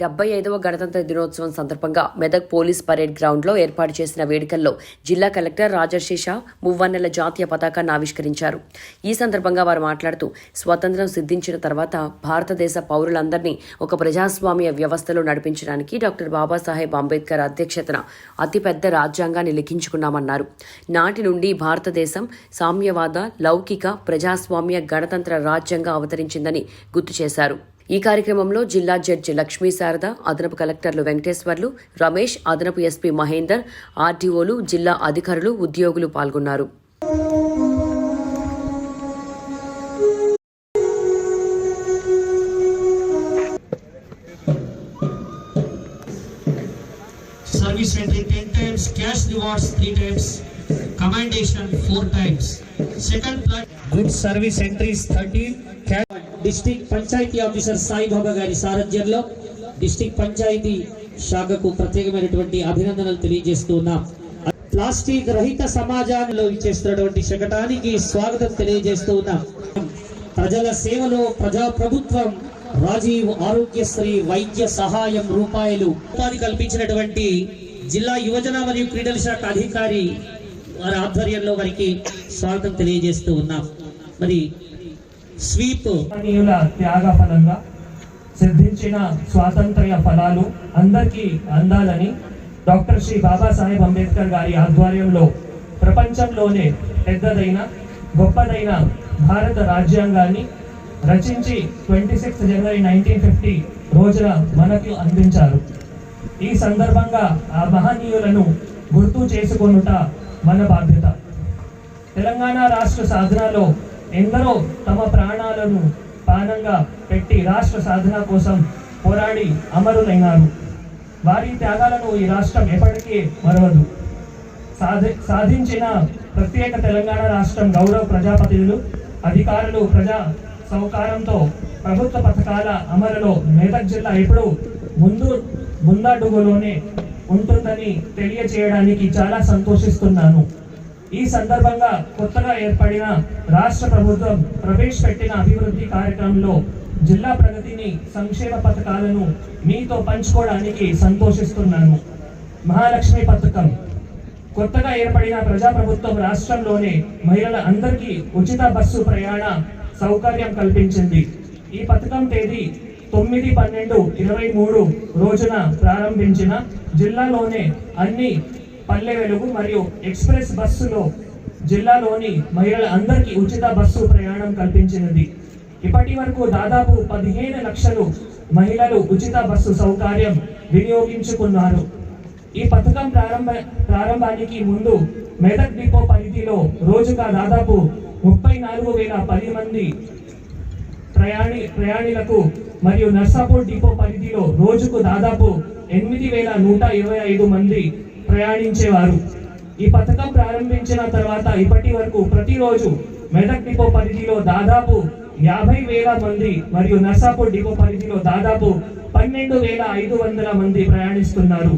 డెబ్బై ఐదవ గణతంత్ర దినోత్సవం సందర్భంగా మెదక్ పోలీస్ పరేడ్ గ్రౌండ్లో ఏర్పాటు చేసిన వేడుకల్లో జిల్లా కలెక్టర్ రాజర్షి మువ్వన్నెల జాతీయ పతాకాన్ని ఆవిష్కరించారు. ఈ సందర్భంగా వారు మాట్లాడుతూ స్వాతంత్ర్యం సిద్ధించిన తర్వాత భారతదేశ పౌరులందరినీ ఒక ప్రజాస్వామ్య వ్యవస్థలో నడిపించడానికి డాక్టర్ బాబాసాహెబ్ అంబేద్కర్ అధ్యక్షతన అతిపెద్ద రాజ్యాంగాన్ని లిఖించుకున్నామన్నారు. నాటి నుండి భారతదేశం సామ్యవాద లౌకిక ప్రజాస్వామ్య గణతంత్ర రాజ్యంగా అవతరించిందని గుర్తు చేశారు. ఈ కార్యక్రమంలో జిల్లా జడ్జి లక్ష్మీ శారద అదనపు కలెక్టర్లు వెంకటేశ్వర్లు రమేష్ అదనపు ఎస్పీ మహేందర్ ఆర్టీఓలు జిల్లా అధికారులు ఉద్యోగులు పాల్గొన్నారు. Service entry 10 times, cash rewards 3 times, commendation 4 times. Second plot, good service entries 13, district panchayat officer Saibaba గారి సారథ్యంలో డిస్టిక్ పంచాయతీ శాఖకు ప్రత్యేకమైనటువంటి అభినందనలు తెలియజేస్తూ ఉన్నాం. ప్లాస్టిక్ రహిత సమాజంలో ఇచ్చేస్తున్నటువంటి శకటానికి స్వాగతం తెలియజేస్తూ ఉన్నాం. ప్రజల సేవలో ప్రజా ప్రభుత్వం రాజీవ్ ఆరోగ్యశ్రీ వైద్య సహాయం రూపాయలు ఉపాధి కల్పించినటువంటి జిల్లా యువజన మరియు క్రీడల శాఖ అధికారి వారి ఆధ్వర్యంలో వారికి స్వాగతం తెలియజేస్తూ ఉన్నాం. మరి స్వీప్ త్యాగ ఫలంగా సిద్ధించిన స్వాతంత్ర్య ఫలాలు అందరికీ అందాలని డాక్టర్ శ్రీ బాబాసాహెబ్ అంబేద్కర్ గారి ఆధ్వర్యంలో ప్రపంచంలోనే పెద్దదైన గొప్పదైన భారత రాజ్యాంగాన్ని రచించి twenty six January nineteen fifty రోజున మనకు అందించారు. ఈ సందర్భంగా ఆ మహనీయులను గుర్తు చేసుకొనుట మన బాధ్యత. తెలంగాణ రాష్ట్ర సాధనలో ఎందరో తమ ప్రాణాలను పానంగా పెట్టి రాష్ట్ర సాధన కోసం పోరాడి అమరులైనారు. వారి త్యాగాలను ఈ రాష్ట్రం ఎప్పటికీ మరవదు. సాధి సాధించిన ప్రత్యేక తెలంగాణ రాష్ట్రం గౌరవ ప్రజాపతిలు అధికారులు ప్రజా సౌకారంతో ప్రభుత్వ పథకాల అమలులో మెదక్ జిల్లా ఎప్పుడు ముందు ముందడుగులోనే ఉంటుందని తెలియచేయడానికి చాలా సంతోషిస్తున్నాను. ఈ సందర్భంగా కొత్తగా ఏర్పడిన రాష్ట్ర ప్రభుత్వం ప్రవేశపెట్టిన అభివృద్ధి కార్యక్రమంలో జిల్లా ప్రగతిని సంక్షేమ పథకాలను మీతో పంచుకోవడానికి సంతోషిస్తున్నాను. మహాలక్ష్మి పథకం. కొత్తగా ఏర్పడిన ప్రజాప్రభుత్వం రాష్ట్రంలోనే మహిళల అందరికీ ఉచిత బస్సు ప్రయాణ సౌకర్యం కల్పించింది. ఈ పథకం తేదీ తొమ్మిది పన్నెండు ఇరవై మూడు రోజున ప్రారంభించిన జిల్లాలోనే అన్ని పల్లె వెలుగు మరియు ఎక్స్ప్రెస్ బస్సులో జిల్లాలోని మహిళల అందరికీ ఉచిత బస్సు ప్రయాణం కల్పించినది. ఇప్పటి వరకు దాదాపు పదిహేను లక్షలు మహిళలు ఉచిత బస్సు సౌకర్యం వినియోగించుకున్నారు. ఈ పథకం ప్రారంభ ప్రారంభానికి ముందు మెదక్ డిపో పరిధిలో రోజుగా దాదాపు ముప్పై నాలుగు వేల పది మంది ప్రయాణి ప్రయాణికులకు మరియు నర్సాపూర్ డిపో పరిధిలో రోజుకు దాదాపు ఎనిమిది వేల నూట ఇరవై ఐదు మంది ప్రయాణించేవారు. ఈ పథకం ప్రారంభించిన తర్వాత ఇప్పటి వరకు ప్రతిరోజు మెదక్ డిపో పరిధిలో దాదాపు యాభై వేల మంది మరియు నర్సాపూర్ డిపో పరిధిలో దాదాపు పన్నెండు వేల ఐదు వందల మంది ప్రయాణిస్తున్నారు.